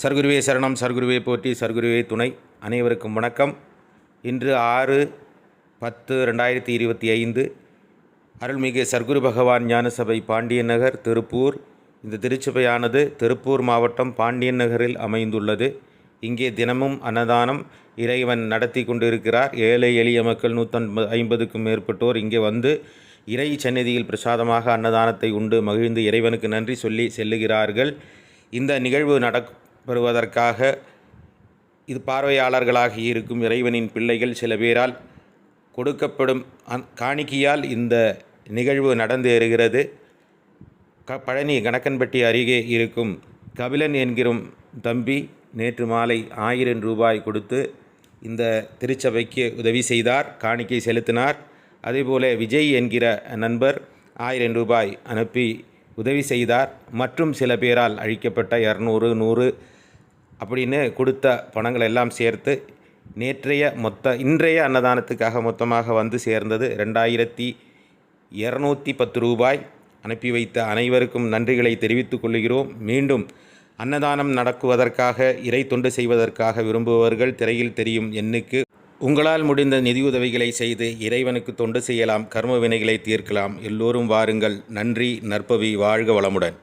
சர்க்குருவே சரணம் சர்க்குருவே போற்றி சர்க்குருவே துணை. அனைவருக்கும் வணக்கம். இன்று ஆறு பத்து ரெண்டாயிரத்தி இருபத்தி ஐந்து. அருள்மிகு சர்க்குரு பகவான் ஞானசபை பாண்டியன் நகர் திருப்பூர். இந்த திருச்சபையானது திருப்பூர் மாவட்டம் பாண்டியன் நகரில் அமைந்துள்ளது. இங்கே தினமும் அன்னதானம் இறைவன் நடத்தி கொண்டிருக்கிறார். ஏழை எளிய மக்கள் நூற்றன்பது ஐம்பதுக்கும் மேற்பட்டோர் இங்கே வந்து இறை சந்நிதியில் பிரசாதமாக அன்னதானத்தை உண்டு மகிழ்ந்து இறைவனுக்கு நன்றி சொல்லி செல்லுகிறார்கள். இந்த நிகழ்வு வருவதற்காக இது பார்வையாளர்களாக இருக்கும் இறைவனின் பிள்ளைகள் சில பேரால் கொடுக்கப்படும் அந் காணிக்கையால் இந்த நிகழ்வு நடந்தேறுகிறது க பழனி கணக்கன்பட்டி அருகே இருக்கும் கபிலன் என்கிறும் தம்பி நேற்று மாலை ஆயிரம் ரூபாய் கொடுத்து இந்த திருச்சபைக்கு உதவி செய்தார் காணிக்கை செலுத்தினார். அதேபோல விஜய் என்கிற நண்பர் ஆயிரம் ரூபாய் அனுப்பி உதவி செய்தார். மற்றும் சில பேரால் அழிக்கப்பட்ட இரநூறு நூறு அப்படின்னு கொடுத்த பணங்கள் எல்லாம் சேர்த்து நேற்றைய மொத்த இன்றைய அன்னதானத்துக்காக மொத்தமாக வந்து சேர்ந்தது ரெண்டாயிரத்தி இரநூத்தி பத்து ரூபாய். அனுப்பி வைத்த அனைவருக்கும் நன்றிகளை தெரிவித்துக் கொள்கிறோம். மீண்டும் அன்னதானம் நடக்குவதற்காக இறை தொண்டு செய்வதற்காக விரும்புபவர்கள் திரையில் தெரியும் எண்ணுக்கு உங்களால் முடிந்த நிதியுதவிகளை செய்து இறைவனுக்கு தொண்டு செய்யலாம். கர்ம வினைகளை தீர்க்கலாம். எல்லோரும் வாருங்கள். நன்றி நற்பவி வாழ்க வளமுடன்.